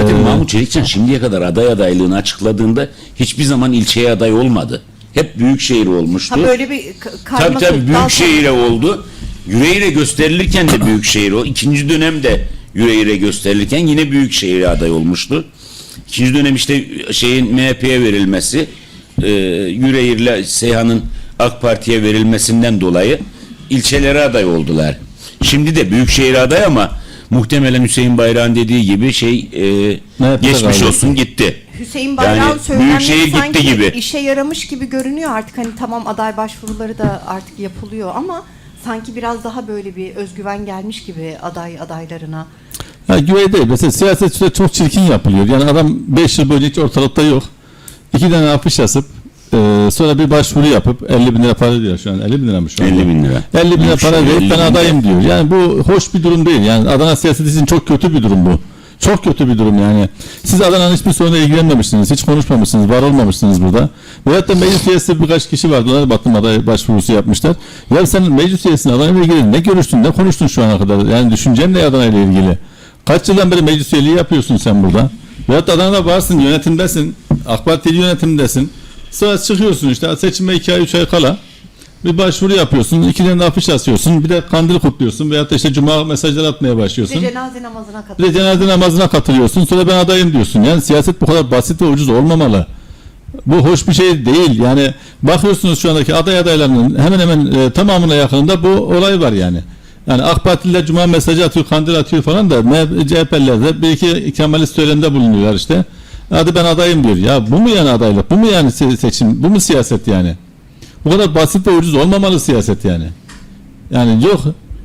Zaten Ee, Mahmut Çelikcan şimdiye kadar aday adaylığını açıkladığında hiçbir zaman ilçeye aday olmadı. Hep büyükşehir olmuştu. Ha böyle bir Tabii karma tabii dal- Büyükşehir'e oldu. Yüreğir'e gösterilirken de Büyükşehir o. İkinci dönemde Yüreğir'e gösterilirken yine Büyükşehir'e aday olmuştu. İkinci dönem işte şeyin MHP'ye verilmesi, e, Yüreğir'le Seyhan'ın AK Parti'ye verilmesinden dolayı ilçelere aday oldular. Şimdi de Büyükşehir aday ama muhtemelen Hüseyin Bayrak'ın dediği gibi şey e, MHP'de geçmiş kaldı. olsun gitti. Hüseyin Bayrak'ın Yani söylemleri Büyükşehir gitti sanki gibi. işe yaramış gibi görünüyor artık hani tamam aday başvuruları da artık yapılıyor ama sanki biraz daha böyle bir özgüven gelmiş gibi aday adaylarına. Ya güvey değil. Mesela siyaset çok çirkin yapılıyor. Yani adam 5 yıl boyunca hiç ortalıkta yok. İki tane afiş yazıp e, sonra bir başvuru yapıp 50 bin lira para diyor şu an. 50 bin lira mı şu an? 50 bin lira. 50 bin lira para 50 verip ben adayım diyor. Yani bu hoş bir durum değil. Yani Adana siyaseti için çok kötü bir durum bu. Çok kötü bir durum yani. Siz Adana'nın hiçbir sorunla ilgilenmemişsiniz. Hiç konuşmamışsınız. Var olmamışsınız burada. Veyahut da meclis üyesi birkaç kişi vardı. Onlar baktım aday başvurusu yapmışlar. Ya sen meclis üyesinin Adana ile ilgili ne görüştün, ne konuştun şu ana kadar? Yani düşüncen ne Adana ile ilgili? Kaç yıldan beri meclis üyeliği yapıyorsun sen burada? Veyahut da Adana'da varsın, yönetimdesin. AK Parti yönetimdesin. Sonra çıkıyorsun işte seçime 2 ay 3 ay kala. Bir başvuru yapıyorsun, iki tane afiş asıyorsun, bir de kandil kutluyorsun veyahut da işte cuma mesajlar atmaya başlıyorsun. Bir de cenaze namazına Bir katılıyor. de cenaze namazına katılıyorsun. Sonra ben adayım diyorsun. Yani siyaset bu kadar basit ve ucuz olmamalı. Bu hoş bir şey değil. Yani bakıyorsunuz şu andaki aday adaylarının hemen hemen e, tamamına yakınında bu olay var yani. Yani AK Partililer cuma mesajı atıyor, kandil atıyor falan da CHP'liler de bir iki Kemalist söylemde bulunuyorlar işte. Hadi ben adayım diyor. Ya bu mu yani adaylık? Bu mu yani se- seçim? Bu mu siyaset yani? Bu kadar basit ve ucuz olmamalı siyaset yani. Yani yok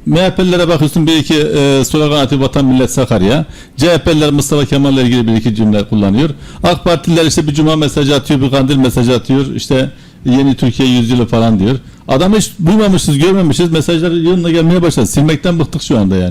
MHP'lilere bakıyorsun bir iki e, slogan atıyor vatan millet Sakarya. CHP'liler Mustafa Kemal'le ilgili bir iki cümle kullanıyor. AK Partililer işte bir cuma mesajı atıyor, bir kandil mesajı atıyor. İşte yeni Türkiye yüzyılı falan diyor. Adamı hiç duymamışız, görmemişiz. Mesajlar yığınla gelmeye başladı. Silmekten bıktık şu anda yani.